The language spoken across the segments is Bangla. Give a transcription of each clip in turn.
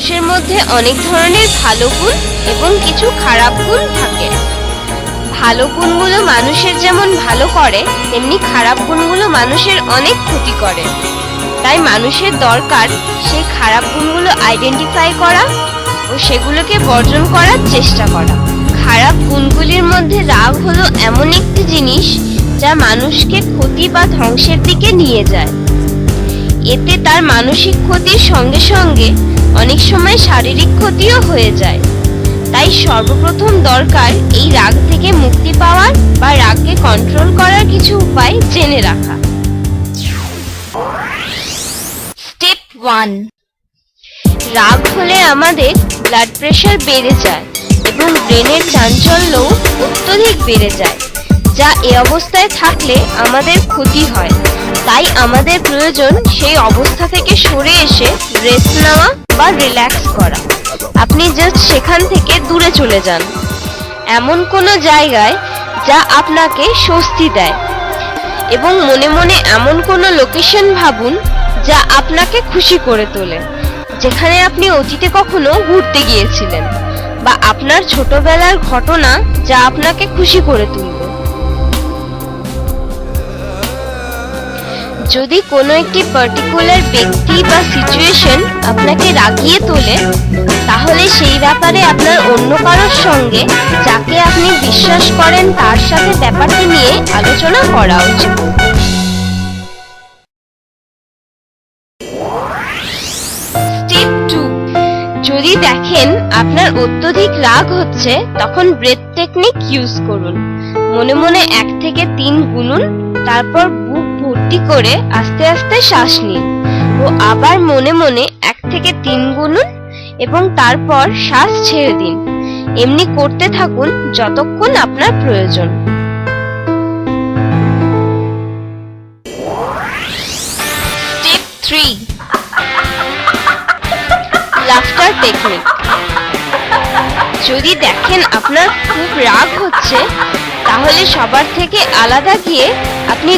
মধ্যে অনেক ধরনের ভালো গুণ এবং কিছু খারাপ গুণ থাকে। ভালো গুণগুলো মানুষের যেমন ভালো করে, তেমনি খারাপ গুণগুলো মানুষের অনেক ক্ষতি করে। তাই মানুষের দরকার সেই খারাপ গুণগুলো আইডেন্টিফাই করা ও সেগুলোকে বর্জন করার চেষ্টা করা। খারাপ গুণগুলির মধ্যে রাগ হলো এমন একটি জিনিস যা মানুষকে ক্ষতি বা ধ্বংসের দিকে নিয়ে যায়। এতে তার মানসিক ক্ষতির সঙ্গে সঙ্গে অনেক সময় শারীরিক ক্ষতিও হয়ে যায়। তাই সর্বপ্রথম দরকার এই রাগ থেকে মুক্তি পাওয়ার বা রাগকে কন্ট্রোল করার কিছু উপায় জেনে রাখা। স্টেপ ওয়ান রাগ হলে আমাদের ব্লাড প্রেশার বেড়ে যায় এবং ব্রেনের চাঞ্চল্যও অত্যধিক বেড়ে যায়, যা এ অবস্থায় থাকলে আমাদের ক্ষতি হয়। তাই আমাদের প্রয়োজন সেই অবস্থা থেকে সরে এসে রেস্ট নেওয়া বা রিল্যাক্স করা। আপনি জাস্ট সেখান থেকে দূরে চলে যান। এমন কোনো জায়গায় যা আপনাকে স্বস্তি দেয়। এবং মনে মনে এমন কোনো লোকেশন ভাবুন যা আপনাকে খুশি করে তোলে। যেখানে আপনি অতীতে কখনো ঘুরতে গিয়েছিলেন বা আপনার ছোটবেলার ঘটনা যা আপনাকে খুশি করে তুলবে। যদি কোনো একটি পার্টিকুলার ব্যক্তি বা সিচুয়েশন আপনাকে রাগিয়ে তোলে, তাহলে সেই ব্যাপারে আপনার অন্য কারোর সঙ্গে যাকে আপনি বিশ্বাস করেন তার সাথে ব্যাপারটি নিয়ে আলোচনা করা উচিত। স্টেপ টু যদি দেখেন আপনার অত্যধিক রাগ হচ্ছে, তখন ব্রেথ টেকনিক ইউজ করুন। মনে মনে এক থেকে তিন গুনুন, তারপর বুক ভর্তি করে আস্তে আস্তে শ্বাস নিন। ও আবার মনে মনে এক থেকে তিন গুনুন এবং তারপর শ্বাস ছেড়ে দিন। এমনি করতে থাকুন যতক্ষণ আপনার প্রয়োজন। থ্রি লাফটার টেকনিক যদি দেখেন আপনার খুব রাগ হচ্ছে, তাহলে সবার থেকে আলাদা গিয়ে আপনি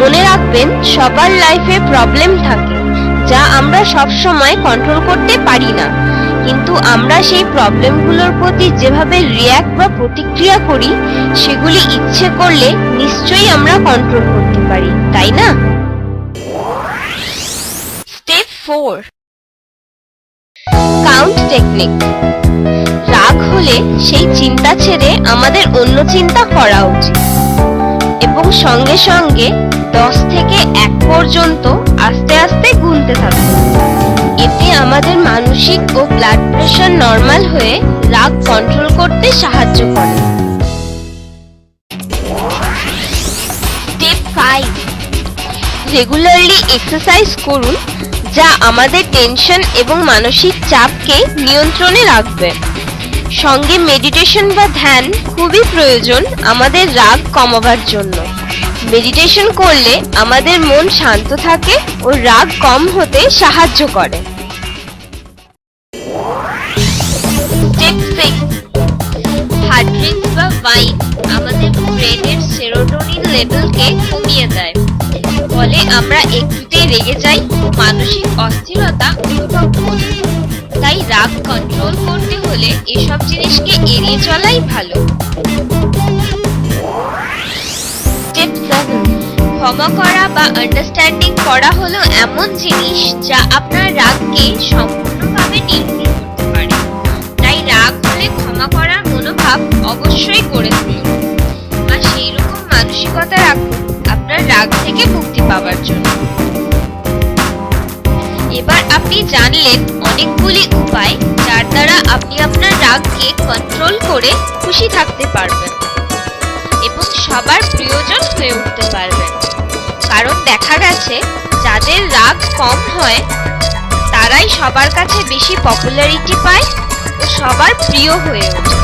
মনে রাখবেন, সবার লাইফে প্রবলেম থাকে, যা আমরা সব সময় কন্ট্রোল করতে পারি না। কিন্তু আমরা সেই প্রবলেমগুলোর প্রতি যেভাবে রিয়্যাক্ট বা প্রতিক্রিয়া করি, সেগুলি ইচ্ছে করলে নিশ্চয়ই আমরা কন্ট্রোল করতে পারি, তাই না? স্টেপ ফোর কাউন্ট টেকনিক রাগ হলে সেই চিন্তা ছেড়ে আমাদের অন্য চিন্তা করা উচিত। এবং সঙ্গে সঙ্গে দশ থেকে এক পর্যন্ত আস্তে আস্তে গুনতে থাকব এতে আমাদের মানসিক ও ব্লাড প্রেশার নর্মাল হয়ে রাগ কন্ট্রোল করতে সাহায্য করে। ফাইভ রেগুলারলি এক্সারসাইজ করুন যা আমাদের টেনশন এবং মানসিক চাপকে নিয়ন্ত্রণে রাখবে। সঙ্গে মেডিটেশন বা ধ্যান খুবই প্রয়োজন আমাদের রাগ কমাবার জন্য। মেডিটেশন করলে আমাদের মন শান্ত থাকে ও রাগ কম হতে সাহায্য করে। বা আমাদের লেভেলকে দেয়। ফলে আমরা একটুতেই রেগে যাই, মানসিক অস্থিরতা রাগ কন্ট্রোল করতে হলে এসব জিনিসকে এড়িয়ে চলাই ভালো। ক্ষমা করা বা আন্ডারস্ট্যান্ডিং করা হলো এমন জিনিস যা আপনার রাগকে সম্পূর্ণভাবে নিয়ন্ত্রণ করতে পারে। তাই রাগ হলে ক্ষমা করার মনোভাব অবশ্যই করে তুলুন। আর সেই রকম মানসিকতা রাখুন আপনার রাগ থেকে মুক্তি পাওয়ার জন্য। এবার আপনি জানলেন অনেকগুলি উপায় যার দ্বারা আপনি আপনার রাগকে কন্ট্রোল করে খুশি থাকতে পারবেন এবং সবার প্রিয়জন হয়ে উঠতে পারবেন। কারণ দেখা গেছে, যাদের রাগ কম হয়, তারাই সবার কাছে বেশি পপুলারিটি পায় ও সবার প্রিয় হয়ে ওঠে।